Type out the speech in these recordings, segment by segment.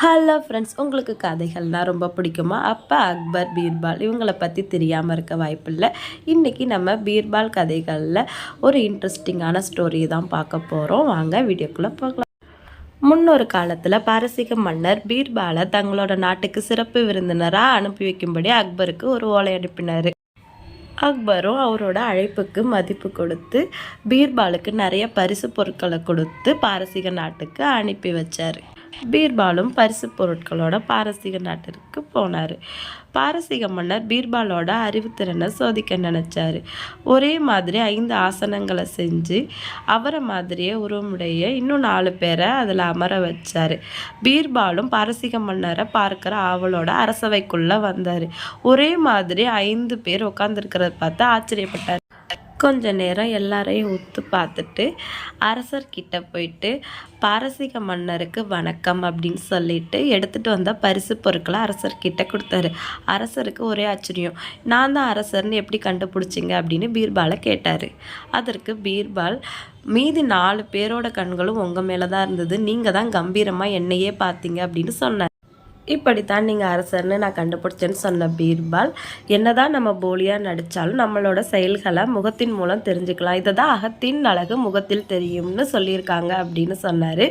Hello friends உங்களுக்கு கதைகள்னால் ரொம்ப பிடிக்குமா? அப்போ அக்பர் பீர்பால் இவங்களை பற்றி தெரியாமல் இருக்க வாய்ப்பில்லை. இன்றைக்கி நம்ம பீர்பால் கதைகளில் ஒரு இன்ட்ரெஸ்டிங்கான ஸ்டோரி தான் பார்க்க போகிறோம் வாங்க வீடியோக்குள்ளே பார்க்கலாம் முன்னொரு காலத்தில் பாரசீக மன்னர் பீர்பாலை தங்களோட நாட்டுக்கு சிறப்பு விருந்தினராக அனுப்பி வைக்கும்படி அக்பருக்கு ஒரு ஓலை அனுப்பினார். அக்பரும் அவரோட அழைப்புக்கு மதிப்பு கொடுத்து பீர்பாலுக்கு நிறைய பரிசு பொருட்களை கொடுத்து பாரசீக நாட்டுக்கு அனுப்பி வச்சார். பீர்பாலும் பரிசு பொருட்களோட பாரசீக நாட்டிற்கு போனார். பாரசீக மன்னர் பீர்பாலோட அறிவுத்திறனை சோதிக்க நினச்சாரு. ஒரே மாதிரி ஐந்து ஆசனங்களை செஞ்சு அவரை மாதிரியே உருவமுடைய இன்னும் நாலு பேரை அதில் அமர வச்சார். பீர்பாலும் பாரசீக மன்னரை பார்க்குற ஆவலோட அரசவைக்குள்ளே வந்தார். ஒரே மாதிரி ஐந்து பேர் உட்காந்துருக்கிறத பார்த்து ஆச்சரியப்பட்டார். கொஞ்ச நேரம் எல்லாரையும் ஒத்து பார்த்துட்டு அரசர்கிட்ட போயிட்டு பாரசீக மன்னருக்கு வணக்கம் அப்படின்னு சொல்லிட்டு எடுத்துகிட்டு வந்த பரிசு பொருட்களை அரசர்கிட்ட கொடுத்தாரு. அரசருக்கு ஒரே ஆச்சரியம். நான் தான் அரசர்னு எப்படி கண்டுபிடிச்சிங்க? அப்படின்னு பீர்பாலை கேட்டார். அதற்கு பீர்பால் மீதி நாலு பேரோட கண்களும் உங்கள் மேலே தான் இருந்தது. நீங்கள் தான் கம்பீரமாக என்னையே பார்த்தீங்க அப்படின்னு சொன்னார். இப்படித்தான் நீங்கள் அரசர்னு நான் கண்டுபிடிச்சேன்னு சொன்ன பீர்பால். என்னதான் நம்ம போலியாக நடித்தாலும் நம்மளோட செயல்களை முகத்தின் மூலம் தெரிஞ்சுக்கலாம். இதை தான் அகத்தின் அழகு முகத்தில் தெரியும்னு சொல்லியிருக்காங்க அப்படின்னு சொன்னார்.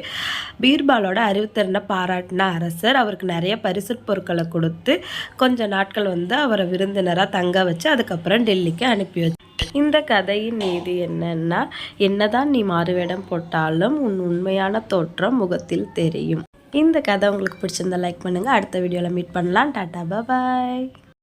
பீர்பாலோட அறிவுத்திறனை பாராட்டின அரசர் அவருக்கு நிறைய பரிசு பொருட்களை கொடுத்து கொஞ்ச நாட்கள் வந்து அவரை விருந்தினராக தங்க வச்சு அதுக்கப்புறம் டெல்லிக்கு அனுப்பி வச்சு. இந்த கதையின் நீதி என்னன்னா என்னதான் நீ மாறுவேடம் போட்டாலும் உன் உண்மையான தோற்றம் முகத்தில் தெரியும். இந்த கதை உங்களுக்கு பிடிச்சிருந்தா லைக் பண்ணுங்கள் அடுத்த வீடியோவில் மீட் பண்ணலாம். டாட்டா பாய்